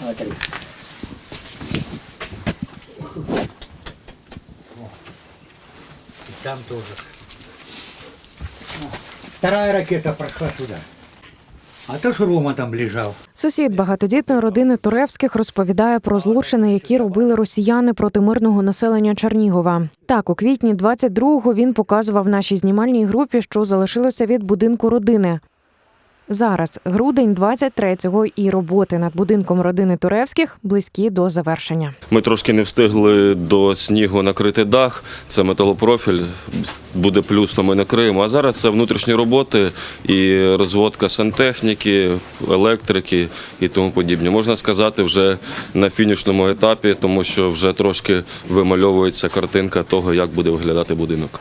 Смотри. И там тоже. Вторая ракета прошла сюда. А то ж Рома там лежал. Сусід багатодітної родини Туревських розповідає про злочини, які робили росіяни проти мирного населення Чернігова. Так, у квітні 22-го він показував нашій знімальній групі, що залишилося від будинку родини. Зараз грудень 23-го і роботи над будинком родини Туревських близькі до завершення. Ми трошки не встигли до снігу накрити дах. Це металопрофіль, буде плюс, то ми накриємо. А зараз це внутрішні роботи і розводка сантехніки, електрики і тому подібне. Можна сказати, вже на фінішному етапі, тому що вже трошки вимальовується картинка того, як буде виглядати будинок.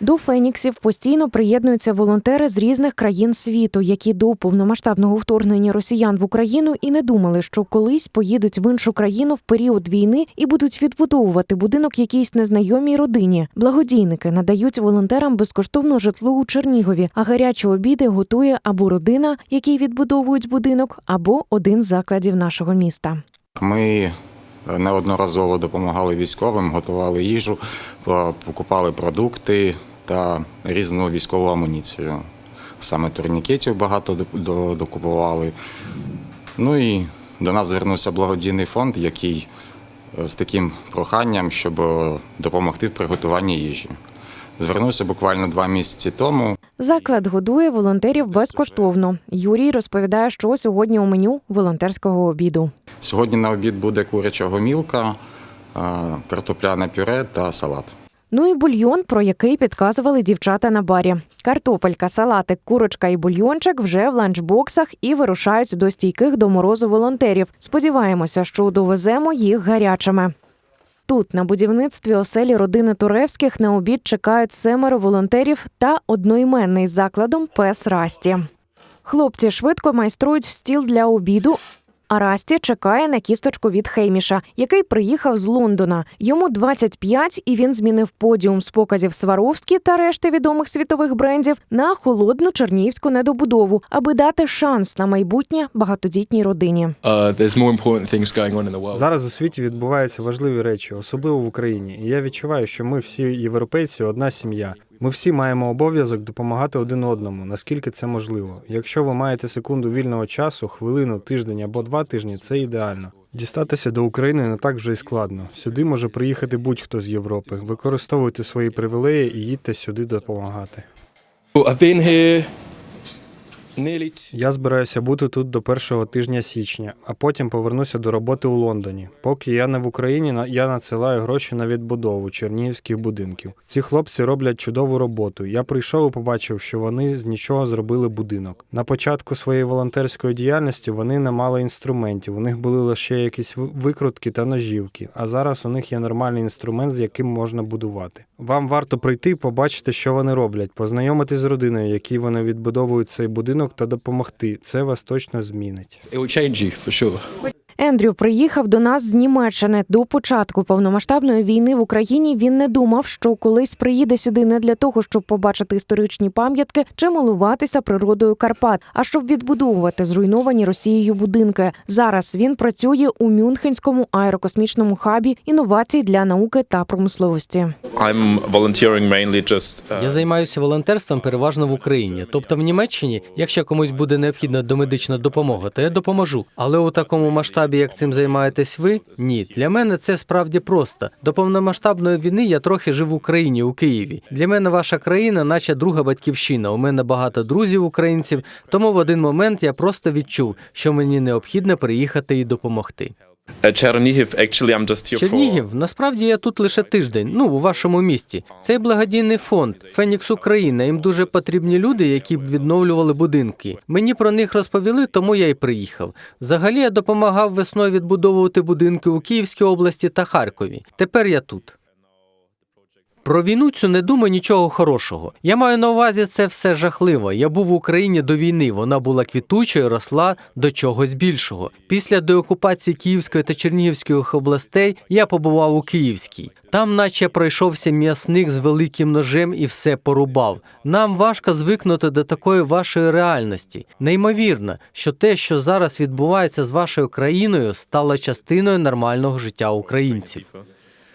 До Феніксів постійно приєднуються волонтери з різних країн світу, які до повномасштабного вторгнення росіян в Україну і не думали, що колись поїдуть в іншу країну в період війни і будуть відбудовувати будинок якійсь незнайомій родині. Благодійники надають волонтерам безкоштовно житло у Чернігові, а гарячі обіди готує або родина, якій відбудовують будинок, або один з закладів нашого міста. Ми неодноразово допомагали військовим, готували їжу, покупали продукти та різну військову амуніцію. Саме турнікетів багато докупували. Ну і до нас звернувся благодійний фонд, який е, з таким проханням, щоб е, допомогти в приготуванні їжі. Звернувся буквально два місяці тому. Заклад годує волонтерів безкоштовно. Юрій розповідає, що сьогодні у меню волонтерського обіду. Сьогодні на обід буде куряча гомілка, е, картопляне пюре та салат. Ну і бульйон, про який підказували дівчата на барі. Картопелька, салатик, курочка і бульйончик вже в ланчбоксах і вирушають до стійких до морозу волонтерів. Сподіваємося, що довеземо їх гарячими. Тут, на будівництві оселі родини Туревських, на обід чекають семеро волонтерів та одноіменний закладом пес Расті. Хлопці швидко майструють стіл для обіду. А Расті чекає на кісточку від Хейміша, який приїхав з Лондона. Йому 25, і він змінив подіум з показів Сваровські та решти відомих світових брендів на холодну чернігівську недобудову, аби дати шанс на майбутнє багатодітній родині. Uh. Зараз у світі відбуваються важливі речі, особливо в Україні. І я відчуваю, що ми всі європейці одна сім'я. Ми всі маємо обов'язок допомагати один одному, наскільки це можливо. Якщо ви маєте секунду вільного часу, хвилину, тиждень або два тижні, це ідеально. Дістатися до України не так вже й складно. Сюди може приїхати будь-хто з Європи. Використовуйте свої привілеї і їдьте сюди допомагати. Я збираюся бути тут до першого тижня січня, а потім повернуся до роботи у Лондоні. Поки я не в Україні, я надсилаю гроші на відбудову чернігівських будинків. Ці хлопці роблять чудову роботу. Я прийшов і побачив, що вони з нічого зробили будинок. На початку своєї волонтерської діяльності вони не мали інструментів. У них були лише якісь викрутки та ножівки. А зараз у них є нормальний інструмент, з яким можна будувати. Вам варто прийти, побачити, що вони роблять, познайомитись з родиною, якій вони відбудовують цей будинок, та допомогти. Це вас точно змінить. Ендрю приїхав до нас з Німеччини. До початку повномасштабної війни в Україні він не думав, що колись приїде сюди не для того, щоб побачити історичні пам'ятки чи милуватися природою Карпат, а щоб відбудовувати зруйновані Росією будинки. Зараз він працює у Мюнхенському аерокосмічному хабі інновацій для науки та промисловості. Uh, Я займаюся волонтерством переважно в Україні. Тобто в Німеччині, якщо комусь буде необхідна домедична допомога, то я допоможу. Але у такому масштабі, як цим займаєтесь ви, ні. Для мене це справді просто. До повномасштабної війни я трохи жив в Україні, у Києві. Для мене ваша країна, наче друга батьківщина. У мене багато друзів українців. Тому в один момент я просто відчув, що мені необхідно приїхати і допомогти. Uh, Chernihiv. Actually, I'm just here Чернігів, насправді я тут лише тиждень. Ну у вашому місті. Цей благодійний фонд Фенікс Україна. Їм дуже потрібні люди, які б відновлювали будинки. Мені про них розповіли, тому я й приїхав. Взагалі я допомагав весною відбудовувати будинки у Київській області та Харкові. Тепер я тут. Про війну цю не думаю нічого хорошого. Я маю на увазі це все жахливо. Я був в Україні до війни. Вона була квітучою, росла до чогось більшого. Після деокупації Київської та Чернігівської областей я побував у Київській. Там, наче пройшовся м'ясник з великим ножем і все порубав. Нам важко звикнути до такої вашої реальності. Неймовірно, що те, що зараз відбувається з вашою країною, стало частиною нормального життя українців.